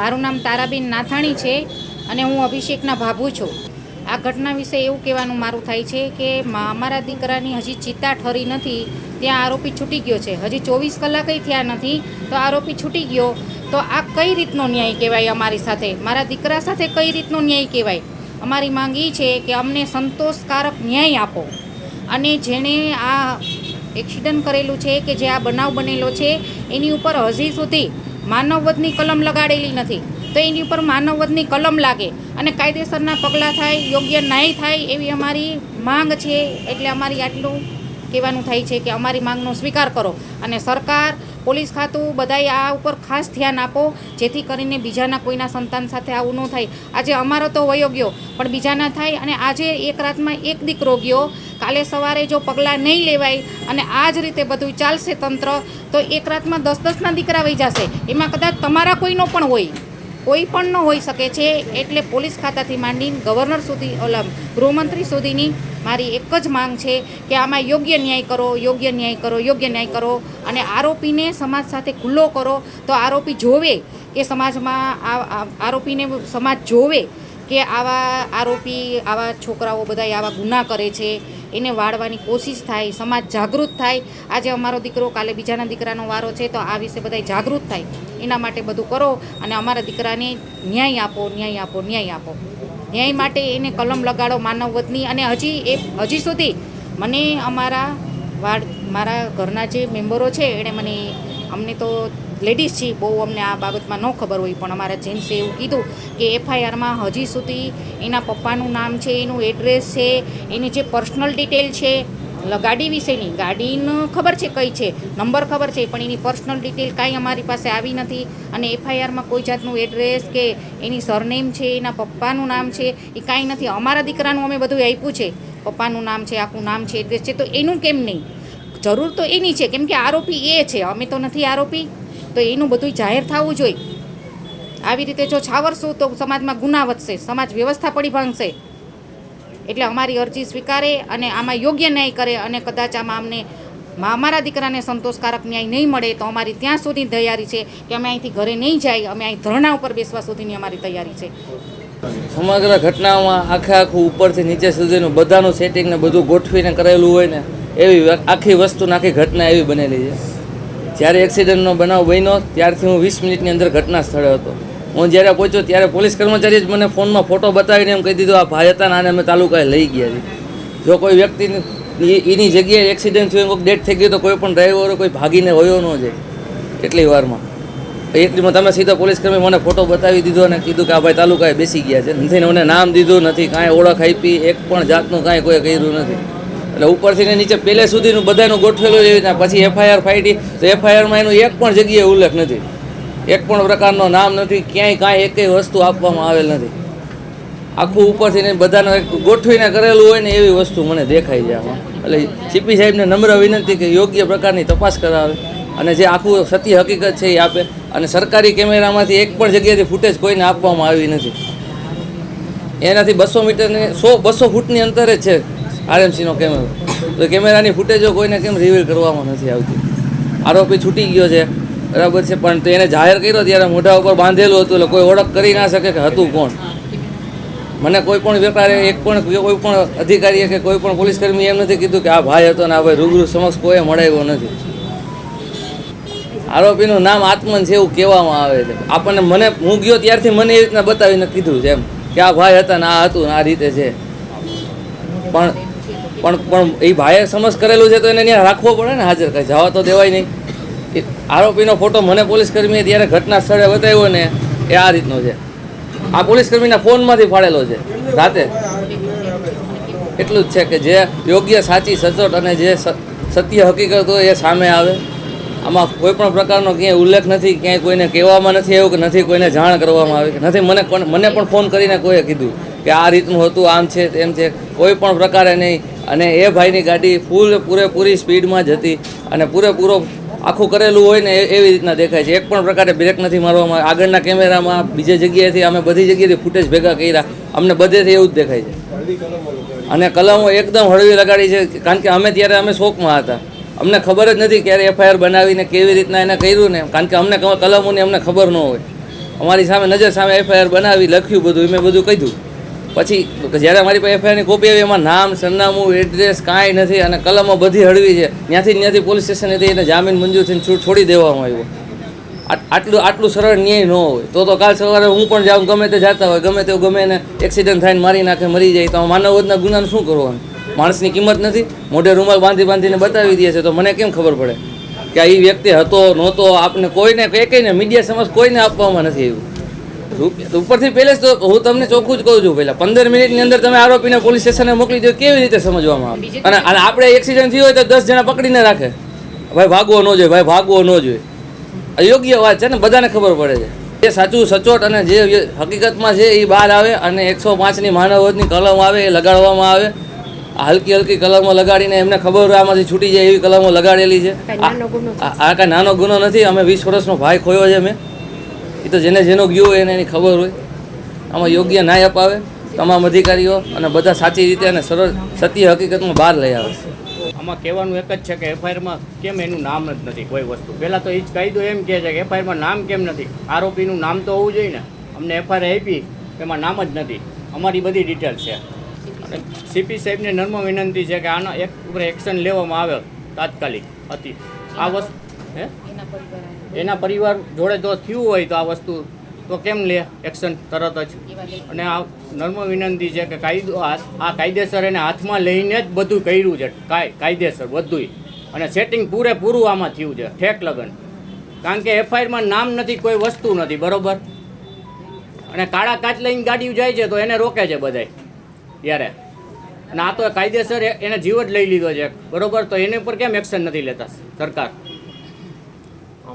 મારું નામ તારાબેન નાથાણી છે અને હું અભિષેકના ભાભુ છું. આ ઘટના વિશે એવું કહેવાનું મારું થાય છે કે અમારા દીકરાની હજી ચિત્તા ઠરી નથી, ત્યાં આરોપી છૂટી ગયો છે. હજી ચોવીસ કલાકય થયા નથી, તો આરોપી છૂટી ગયો. તો આ કઈ રીતનો ન્યાય કહેવાય અમારી સાથે? મારા દીકરા સાથે કઈ રીતનો ન્યાય કહેવાય? અમારી માંગ છે કે અમને સંતોષકારક ન્યાય આપો. અને જેણે આ એક્સિડન્ટ કરેલું છે કે જે આ બનાવ બનેલો છે, એની ઉપર હજી સુધી માનવવધની કલમ લગાડેલી નથી. તો એની ઉપર માનવવધની કલમ લાગે અને કાયદેસરના પગલાં થાય, યોગ્ય ન્યાય થાય એવી અમારી માંગ છે. એટલે અમારી આટલું કહેવાનું થાય છે કે અમારી માંગનો સ્વીકાર કરો અને સરકાર, પોલીસ ખાતું બધાએ આ ઉપર ખાસ ધ્યાન આપો, જેથી કરીને બીજાના કોઈના સંતાન સાથે આવું ન થાય. આજે અમારો તો વયો ગયો, પણ બીજાના થાય અને આજે એક રાતમાં એક દીકરો ગયો કાલે સવારે જો પગલાં નહીં લેવાય અને આ જ રીતે બધું ચાલશે તંત્ર, તો એક રાતમાં દસ દસના દીકરા વહી જશે. એમાં કદાચ તમારા કોઈનો પણ હોય. કોઈ પણનો હોઈ શકે છે એટલે પોલીસ ખાતાથી માંડીને ગવર્નર સુધી, ઓલા ગૃહમંત્રી સુધીની મારી એક જ માંગ છે કે આમાં યોગ્ય ન્યાય કરો, યોગ્ય ન્યાય કરો, યોગ્ય ન્યાય કરો અને આરોપીને સમાજ સાથે ખુલ્લો કરો. તો આરોપી જોવે કે સમાજમાં આ, આરોપીને સમાજ જોવે કે આવા આરોપી, આવા છોકરાઓ બધા આવા ગુના કરે છે, એને વાળવાની કોશિશ થાય, સમાજ જાગૃત થાય. આજે અમારો દીકરો કાલે બીજાના દીકરાનો વારો છે, તો આ વિશે બધા જાગૃત થાય. એના માટે બધું કરો અને અમારા દીકરાને ન્યાય આપો ન્યાય આપો ન્યાય આપો. ન્યાય માટે એને કલમ લગાડો માનવવતની અને હજી એ, હજી સુધી મને અમારા વાડ મારા ઘરના જે મેમ્બરો છે, એણે મને, અમને તો લેડીઝ છીએ બહુ અમને આ બાબતમાં ન ખબર હોય, પણ અમારા જેન્ટ્સે એવું કીધું કે એફઆઈઆરમાં હજી સુધી એના પપ્પાનું નામ છે, એનું એડ્રેસ છે, એની જે પર્સનલ ડિટેલ છે ગાડી વિશેની, ગાડીનું ખબર છે કઈ છે, નંબર ખબર છે, પણ એની પર્સનલ ડિટેલ કાંઈ અમારી પાસે આવી નથી. અને એફઆઈઆરમાં કોઈ જાતનું એડ્રેસ કે એની સરનેમ છે, એના પપ્પાનું નામ છે, એ કાંઈ નથી. અમારા દીકરાનું અમે બધું આપ્યું છે. પપ્પાનું નામ છે, આખું નામ છે, એડ્રેસ છે, તો એનું કેમ નહીં? જરૂર તો એની છે. કેમ કે આરોપી એ છે. અમે તો નથી આરોપી. તો એનું બધું જાહેર થવું જોઈએ. આવી રીતે જો છાવરશું તો સમાજમાં ગુના વધશે, સમાજ વ્યવસ્થા પડી ભાંગશે. એટલે અમારી અરજી સ્વીકારે અને આમાં યોગ્ય ન્યાય કરે અને કદાચ આમાં અમને અમારા દીકરાને સંતોષકારક ન્યાય નહીં મળે તો અમારી ત્યાં સુધી તૈયારી છે કે અમે અહીંથી ઘરે નહીં જાય, અમે અહીં ધરણા ઉપર બેસવા સુધીની અમારી તૈયારી છે. સમગ્ર ઘટનામાં આખે આખું ઉપરથી નીચે સુધીનું બધાનું સેટિંગ ને બધું ગોઠવીને કરેલું હોય ને, એવી આખી વસ્તુ આખી ઘટના એવી બનેલી છે. જ્યારે એક્સિડન્ટનો બનાવ બન્યો, ત્યારથી હું વીસ મિનિટની અંદર ઘટના સ્થળે હતો. હું જ્યારે પહોંચ્યો ત્યારે પોલીસ કર્મચારીએ જ મને ફોનમાં ફોટો બતાવીને એમ કહી દીધું, આ ભાઈ હતા અને અમે તાલુકાએ લઈ ગયા છીએ જો કોઈ વ્યક્તિની એની જગ્યાએ એક્સિડન્ટ થયું, કોઈક ડેથ થઈ ગયો, તો કોઈ પણ ડ્રાઈવરો કોઈ ભાગીને હોયો ન જાય. એટલી વારમાં. એટલીમાં તમે સીધો પોલીસ કર્મી મને ફોટો બતાવી દીધો અને કીધું કે આ ભાઈ તાલુકાએ બેસી ગયા છે. નથી મને નામ દીધું નથી, કાંઈ ઓળખ આપી, એક પણ જાતનું કાંઈ કોઈ કર્યું નથી. એટલે ઉપરથી ને નીચે પહેલે સુધીનું બધાનું ગોઠવેલું એવી રીતના. પછી એફઆઈઆર ફાઈટી તો એફઆઈઆરમાં એનું એક પણ જગ્યાએ ઉલ્લેખ નથી. એક પણ પ્રકારનો નામ નથી. ક્યાંય કાંઈ એકેય વસ્તુ આપવામાં આવેલ નથી. આખું ઉપરથી ને બધાને એક ગોઠવીને કરેલું હોય ને એવી વસ્તુ મને દેખાય છે આમાં. એટલે સીપી સાહેબને નમ્ર વિનંતી કે યોગ્ય પ્રકારની તપાસ કરાવે અને જે આખું સત્ય હકીકત છે એ આપે. અને સરકારી કેમેરામાંથી એક પણ જગ્યાએથી ફૂટેજ કોઈને આપવામાં આવી નથી. એનાથી બસો મીટરની સો, બસો ફૂટની અંતરે છે. આરએમસીનો કેમેરો તો કેમેરાની ફૂટેજો કોઈને કેમ રિવીલ કરવામાં નથી આવતી? આરોપી છૂટી ગયો છે, બરાબર છે, પણ એને જાહેર કર્યો ત્યારે મોઢા ઉપર બાંધેલું હતું, એટલે કોઈ ઓળખ કરી ના શકે કે હતું કોણ. મને કોઈ પણ વેપારે એક પણ કોઈ પણ અધિકારીએ કે કોઈ પણ પોલીસ કર્મી એમ નથી કીધું કે આ ભાઈ હતો ને આ ભાઈ રૂબરૂ સમક્ષ કોઈ મળાવ્યો નથી. આરોપીનું નામ આત્મન છે એવું કહેવામાં આવે છે. આપણને મને હું ગયો ત્યારથી મને એ રીતના બતાવીને કીધું છે એમ કે આ ભાઈ હતા ને આ હતું ને આ રીતે છે. પણ પણ પણ એ ભાઈએ સમજ કરેલું છે તો એને ત્યાં રાખવો પડે ને હાજર કંઈ. જવા તો દેવાય નહીં. આરોપીનો ફોટો મને પોલીસ કર્મીએ ત્યારે ઘટના સ્થળે બતાવ્યો ને એ આ રીતનો છે. આ પોલીસ કર્મીના ફોનમાંથી ફાડેલો છે. રાતે. એટલું જ છે કે જે યોગ્ય, સાચી, સચોટ અને જે સત્ય હકીકત હોય એ સામે આવે. આમાં કોઈ પણ પ્રકારનો ક્યાંય ઉલ્લેખ નથી, ક્યાંય કોઈને કહેવામાં નથી આવ્યું કે નથી કોઈને જાણ કરવામાં આવી. કે નથી, મને પણ મને પણ ફોન કરીને કોઈએ કીધું કે આ રીતનું હતું, આમ છે, તેમ છે. કોઈ પણ પ્રકારે નહીં. અને એ ભાઈની ગાડી ફૂલ પૂરેપૂરી સ્પીડમાં જ હતી અને પૂરેપૂરો આખું કરેલું હોય ને એવી રીતના દેખાય છે. એક પણ પ્રકારે બ્રેક નથી મારવામાં. આગળના કેમેરામાં બીજી જગ્યાએથી અમે બધી જગ્યાએથી ફૂટેજ ભેગા કર્યા. અમને બધેથી એવું જ દેખાય છે. અને કલમો એકદમ હળવી લગાડી છે, કારણ કે અમે ત્યારે અમે શોકમાં હતા. અમને ખબર જ નથી ક્યારે એફઆઈઆર બનાવીને કેવી રીતના એને કર્યું ને, કારણ કે અમને કલમોની અમને ખબર ન હોય. અમારી સામે, નજર સામે એફઆઈઆર બનાવી લખ્યું બધું, મેં બધું કીધું. પછી જ્યારે અમારી પાસે એફઆઈઆરની કોપી આવી, એમાં નામ, સરનામું એડ્રેસ કાંઈ નથી અને કલમો બધી હળવી છે. ત્યાંથી ત્યાંથી પોલીસ સ્ટેશનેથી એને જામીન મંજૂર થઈને છૂટ છોડી દેવામાં આવ્યો. આટ- આટલું આટલું સરળ ન્યાય ન હોય. તો તો કાલ સવારે હું પણ જાઉં, ગમે તે જતા હોય, ગમે તેવું ગમે એને એક્સિડન્ટ થાય મારી નાખે, મરી જાય, તો માનવવધના ગુનાનું શું કરવાનું? માણસની કિંમત નથી. મોઢે રૂમાલ બાંધી બાંધીને બતાવી દે છે, તો મને કેમ ખબર પડે? કે આ એ વ્યક્તિ હતો, નહોતો, આપને કોઈને એકઈને મીડિયા સમજ કોઈને આપવામાં નથી આવ્યું. ઉપરથી પહેલે જ તો હું તમને ચોખ્ખું જ કહું છું પહેલા પંદર મિનિટની અંદર તમે આરોપીને પોલીસ સ્ટેશને મોકલી દો કેવી રીતે સમજવામાં આવે? અને આપણે એક્સિડન્ટ થયું હોય તો દસ જણા પકડીને રાખે. ભાઈ ભાગવો ન જોઈએ ભાઈ ભાગવો ન જોઈએ. અયોગ્ય વાત છે ને બધાને ખબર પડે છે. જે સાચું સચોટ અને જે હકીકતમાં છે એ બહાર આવે અને એકસો પાંચની માનવવધની કલમ આવે એ લગાડવામાં આવે. હલકી હલકી કલમો લગાડીને એમને ખબર હોય આમાંથી છૂટી જાય એવી કલમો લગાડેલી છે. આ કાંઈ નાનો ગુનો નથી અમે વીસ વર્ષનો ભાઈ ખોયો છે મેં. એ તો જેને જેનો ગયો હોય એને એની ખબર હોય. આમાં યોગ્ય ન્યાય અપાવે, તમામ અધિકારીઓ અને બધા સાચી રીતે અને સરળ સત્ય હકીકતમાં બહાર લઈ આવે આમાં કહેવાનું એક જ છે કે એફઆઈઆરમાં કેમ એનું નામ જ નથી કોઈ વસ્તુ. પહેલાં તો એ જ કાયદો એમ કહે છે કે એફઆઈઆરમાં નામ કેમ નથી? આરોપીનું નામ તો હોવું જોઈએ ને. અમને એફઆઈઆર આપી, એમાં નામ જ નથી. અમારી બધી ડિટેલ છે. અને સીપી સાહેબને નર્મ વિનંતી છે કે આનો એક ઉપર એક્શન લેવામાં આવે, તાત્કાલિક. હતી આ વસ્તુ હે? એના પરિવાર જોડે જો થયું હોય તો આ વસ્તુ તો કેમ લે એક્શન તરત જ? અને આ નર્મ વિનંતી છે કે કાયદો આ કાયદેસર એને હાથમાં લઈને જ બધું કર્યું છે. કાય કાયદેસર બધુંય. અને સેટિંગ પૂરેપૂરું આમાં થયું છે ઠેક લગન. કારણ કે એફઆઈઆરમાં નામ નથી કોઈ વસ્તુ નથી બરોબર? અને કાળા કાચ લઈને ગાડી જાય છે તો એને રોકે છે બધાય યારે. અને આ તો કાયદેસર એને જીવ જ લઈ લીધો છે બરોબર? તો એની ઉપર કેમ એક્શન નથી લેતા સરકાર?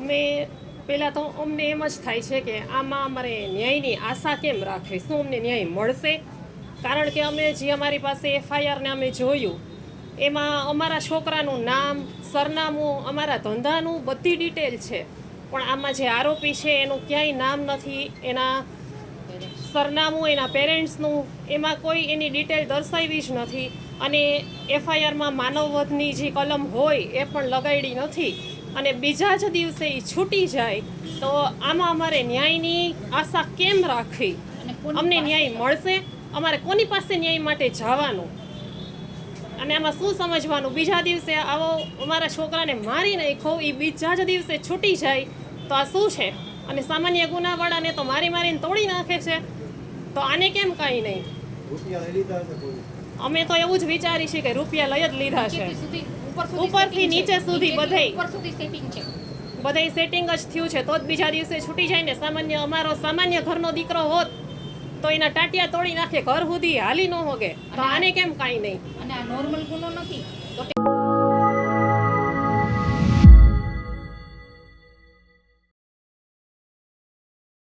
અમે પહેલાં તો અમને એમ જ થાય છે કે આમાં અમારે ન્યાયની આશા કેમ રાખવી શું અમને ન્યાય મળશે? કારણ કે અમે જે અમારી પાસે એફઆઈઆરને અમે જોયું, એમાં અમારા છોકરાનું નામ, સરનામું, અમારા ધંધાનું બધી ડિટેલ છે. પણ આમાં જે આરોપી છે, એનું ક્યાંય નામ નથી. એના સરનામું, એના પેરેન્ટ્સનું, એમાં કોઈ એની ડિટેલ દર્શાવી જ નથી. અને એફઆઈઆરમાં માનવવધની જે કલમ હોય, એ પણ લગાડી નથી. અને બીજા જ દિવસે એ છૂટી જાય તો આમાં અમારે ન્યાયની આશા કેમ રાખવી? અમને ન્યાય મળશે? અમારે કોની પાસે ન્યાય માટે જવાનું? અને આમાં શું સમજવાનું? બીજા દિવસે આવો અમારા છોકરાને મારી નાખો એ બીજા જ દિવસે છૂટી જાય તો આ શું છે? અને સામાન્ય ગુનાવાળાને તો મારી મારીને તોડી નાખે છે તો આને કેમ કાંઈ નહીં? અમે તો એવું જ વિચારી છીએ કે રૂપિયા લઈ જ લીધા છે. ઉપરથી નીચે સુધી નીચેથી ઉપર સુધી સેટિંગ છે. બધાય સેટિંગ જ થયું છે. તો જ બીજા દિવસે છૂટી જાય ને સામાન્ય અમારો સામાન્ય ઘરનો દીકરો હોત તો એના ટાટિયા તોડી નાખે ઘર સુધી હાલી ન હોગે. તો આને કેમ કાંઈ નહીં? અને આ નોર્મલ ગુનો નથી.